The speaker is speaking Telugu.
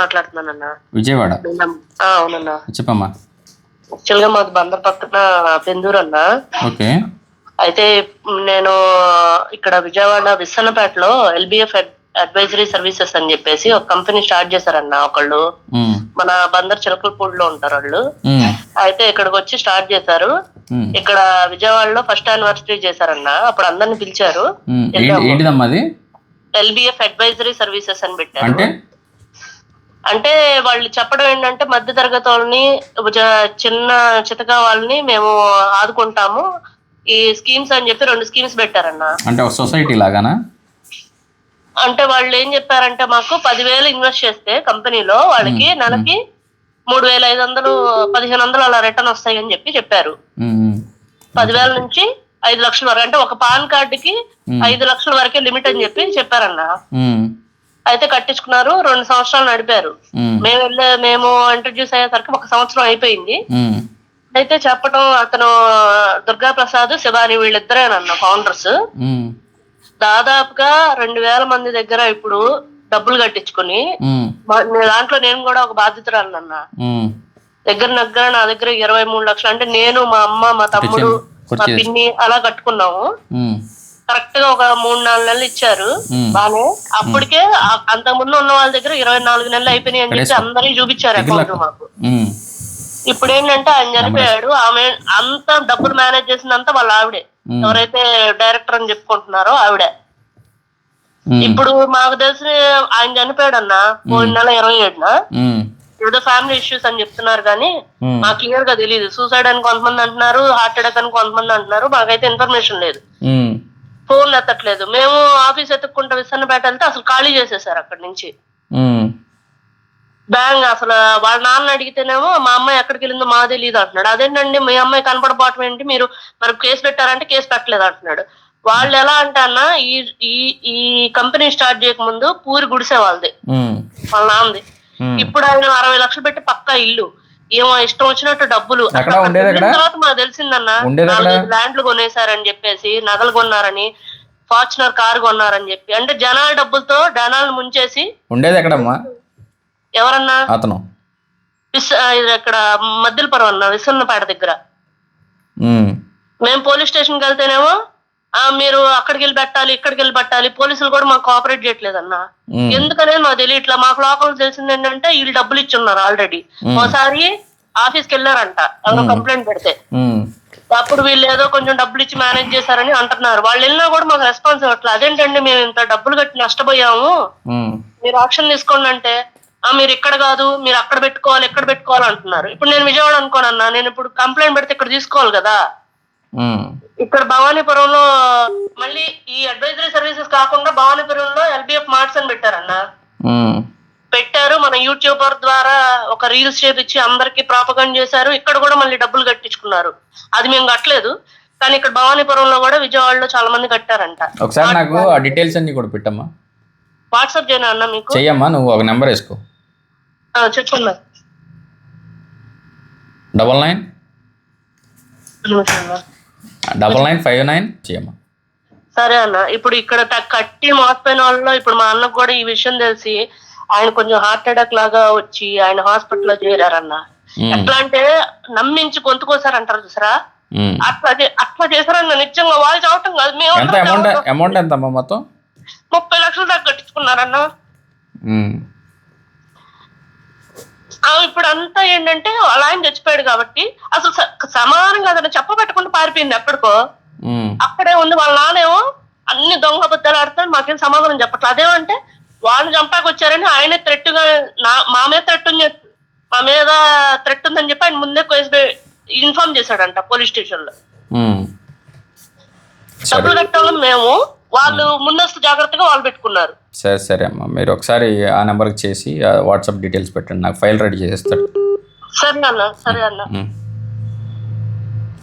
మాట్లాడుతున్నానన్న. విజయవాడ? అవునన్నా. చెప్పమ్మా. యాక్చువల్గా మాది బందర్ పక్కన పెందూరు అన్న ఓకే. అయితే నేను ఇక్కడ Vijayawada విస్సన్నపేటలో L B F advisory services అని చెప్పేసి ఒక కంపెనీ స్టార్ట్ చేశారన్న ఒకళ్ళు. మన బందర్ చిలకలపూడిలో ఉంటారు వాళ్ళు. అయితే ఇక్కడికి వచ్చి స్టార్ట్ చేశారు. ఇక్కడ విజయవాడలో ఫస్ట్ యానివర్సరీ చేశారన్న. అప్పుడు అందరిని పిలిచారు. ఎల్బిఎఫ్ అడ్వైజరీ సర్వీసెస్ అని పెట్టారు. అంటే వాళ్ళు చెప్పడం ఏంటంటే మధ్య తరగతి వాళ్ళని చిన్న చితక వాళ్ళని మేము ఆదుకుంటాము. ఈ స్కీమ్స్ అని చెప్పి రెండు స్కీమ్స్ పెట్టారన్న. అంటే సొసైటీ లాగానా? అంటే వాళ్ళు ఏం చెప్పారంటే మాకు పదివేలు ఇన్వెస్ట్ చేస్తే కంపెనీలో వాళ్ళకి నెలకి మూడు వేల ఐదు వందలు పదిహేను వందలు అలా రిటర్న్ వస్తాయి అని చెప్పి చెప్పారు. పదివేల నుంచి ఐదు లక్షల వరకు అంటే ఒక పాన్ కార్డుకి. ఐదు లక్షల వరకే లిమిట్ అని చెప్పి చెప్పారన్న. అయితే కట్టించుకున్నారు. రెండు సంవత్సరాలు నడిపారు. మేము. వెళ్ళే మేము ఇంట్రడ్యూస్ అయ్యేసరికి ఒక సంవత్సరం అయిపోయింది. అయితే చెప్పటం అతను దుర్గా ప్రసాద్ శివాని వీళ్ళిద్దరేనన్న ఫౌండర్స్ దాదాపుగా రెండు వేల మంది దగ్గర ఇప్పుడు డబ్బులు కట్టించుకుని దాంట్లో నేను కూడా ఒక బాధితురాలన్న ఉమ్. దగ్గర దగ్గర నా దగ్గర ఇరవై మూడు లక్షలు. అంటే నేను మా అమ్మ మా తమ్ముడు మా. పిన్ని అలా కట్టుకున్నాము. కరెక్ట్గా ఒక మూడు నాలుగు నెలలు ఇచ్చారు. బానే. అప్పటికే అంతకుముందు ఉన్న వాళ్ళ దగ్గర ఇరవై నాలుగు నెలలు అయిపోయినాయి అని చెప్పి అందరికి చూపించారు అకౌంట్ మాకు. ఇప్పుడు ఏంటంటే ఆయన చనిపోయాడు. ఆమె అంత డబ్బులు మేనేజ్ చేసిందంతా వాళ్ళ ఆవిడే. ఎవరైతే డైరెక్టర్ అని చెప్పుకుంటున్నారో ఆవిడే. ఇప్పుడు మాకు తెలిసి ఆయన చనిపోయాడు అన్న పోయిన నెల ఇరవై ఏడున. ఏదో ఫ్యామిలీ ఇష్యూస్ అని చెప్తున్నారు కానీ మాకు క్లియర్గా తెలియదు సూసైడ్ అని కొంతమంది అంటున్నారు హార్ట్ అటాక్ అని కొంతమంది అంటున్నారు. మాకైతే ఇన్ఫర్మేషన్ లేదు. ఉమ్, ఫోన్ ఎత్తట్లేదు. మేము ఆఫీస్ ఎత్తుక్కుంటే విసన్నపేట వెళ్తే అసలు ఖాళీ చేసేసారు అక్కడి నుంచి. బ్యాంక్ అసలు వాళ్ళ నాన్న అడిగితేనేమో మా అమ్మాయి ఎక్కడికి వెళ్ళిందో మా తెలియదు అంటున్నాడు. అదేంటండి మీ అమ్మాయి కనపడపోవటం ఏంటి? మీరు మరి కేసు పెట్టారంటే కేసు పెట్టలేదు అంటున్నాడు. వాళ్ళు ఎలా అంటే అన్న ఈ ఈ ఈ కంపెనీ స్టార్ట్ చేయకముందు పూరి గుడిసే వాళ్ళది. వాళ్ళ నాన్నది. ఇప్పుడు ఆయన అరవై లక్షలు పెట్టి పక్కా ఇల్లు. ఏమో ఇష్టం వచ్చినట్టు డబ్బులు. తర్వాత మాకు తెలిసిందన్న? నాలుగైదు ల్యాండ్లు కొనేసారని చెప్పేసి నగలు కొన్నారని ఫార్చునర్ కార్ కొన్నారని చెప్పి. అంటే జనాల డబ్బులతో జనాలను ముంచేసి ఉండేది ఎక్కడమ్మా? ఎవరన్నా? అతను. ఇక్కడ మద్దిలపురం అన్న విసన్నపేట దగ్గర. మేము పోలీస్ స్టేషన్కి వెళ్తేనేమో మీరు అక్కడికి వెళ్ళి పెట్టాలి ఇక్కడికి వెళ్ళి పెట్టాలి. పోలీసులు కూడా మాకు కోఆపరేట్ చేయట్లేదన్న ఉమ్, ఎందుకనేది మాకు తెలియట్లా. మాకు లోకల్ తెలిసింది ఏంటంటే వీళ్ళు డబ్బులు ఇచ్చి ఉన్నారు ఆల్రెడీ ఒకసారి ఆఫీస్కి వెళ్ళారంట. ఎవరో కంప్లైంట్ పెడితే. అప్పుడు వీళ్ళు ఏదో కొంచెం డబ్బులు ఇచ్చి మేనేజ్ చేశారని అంటున్నారు. వాళ్ళు వెళ్ళినా కూడా మాకు రెస్పాన్స్ ఇవ్వట్లేదు. అదేంటండి మేము ఇంత డబ్బులు కట్టి నష్టపోయాము. మీరు ఆప్షన్ తీసుకోండి అంటే ఆ మీరు ఇక్కడ కాదు మీరు అక్కడ పెట్టుకోవాలి ఎక్కడ పెట్టుకోవాలి అంటున్నారు. ఇప్పుడు నేను విజయవాడ అనుకోనన్నా నేను ఇప్పుడు కంప్లైంట్ పెడితే ఇక్కడ తీసుకోవాలి కదా. ఇక్కడ భవానీపురంలో మళ్ళీ ఈ అడ్వైజరీ సర్వీసెస్ కాకుండా భవానీపురంలో ఎల్బిఎఫ్ మార్ట్స్ అని పెట్టారన్న. పెట్టారు. మన యూట్యూబర్ ద్వారా ఒక రీల్స్ చేపించి అందరికి ప్రాపగండ్ చేశారు. ఇక్కడ కూడా మళ్ళీ డబ్బులు కట్టించుకున్నారు. అది మేము కట్టలేదు. కానీ ఇక్కడ భవానీపురంలో కూడా విజయవాడలో చాలా మంది కట్టారంట. ఒకసారి నాకు ఆ డీటెయిల్స్ అన్ని కూడా పెట్టమ్మా. వాట్సాప్ చేయనా అన్న మీకు? చెయ్యమ్మా నువ్వు ఒక నెంబర్ వేసుకో. చెప్పండి double nine. Double nine five nine చెయ్యమ్మా సరే అన్న ఇప్పుడు ఇక్కడ కట్టి మోసపోయిన వాళ్ళలో ఇప్పుడు మా అన్నకు కూడా ఈ విషయం తెలిసి ఆయన కొంచెం హార్ట్ అటాక్ లాగా వచ్చి ఆయన హాస్పిటల్లో చేరారన్న. ఎట్లా అంటే నమ్మించి గొంతుకోసారంటారు చూసారా? ఉమ్. అట్లా అట్లా చేశారన్న నిజంగా వాళ్ళు చావటం కాదు మేము అమౌంట్ ఎంత అమ్మా మొత్తం? ముప్పై లక్షలు దాకా కట్టించుకున్నారన్న ఇప్పుడు అంతా ఏంటంటే వాళ్ళ ఆయన చచ్చిపోయాడు కాబట్టి అసలు సమానంగా అతను చెప్పబట్టకుండా పారిపోయింది ఎప్పటికో. అక్కడే ఉంది వాళ్ళ నానేమో అన్ని దొంగ అబద్ధాలు ఆడుతాడు మాకేం సమాధానం చెప్పట్లేదు అదేమంటే వాళ్ళు చంపాక వచ్చారని ఆయనే థ్రెట్గా నా మా మీద థ్రెట్ ఉంది మా మీద థ్రెట్ ఉందని చెప్పి ఆయన ముందే ఇన్ఫార్మ్ చేశాడంట పోలీస్ స్టేషన్లో డబ్బులు కట్టాలి మేము వాళ్ళు ముందస్తు జాగ్రత్తగా వాళ్ళు పెట్టుకున్నారు. సరే సరే అమ్మా. మీరు ఒకసారి ఆ నెంబర్కి చేసి వాట్సాప్ డీటెయిల్స్ పెట్టండి. నాకు ఫైల్ రెడీ చేసేస్తాడు సరే అన్న సరే అన్న. ఉమ్.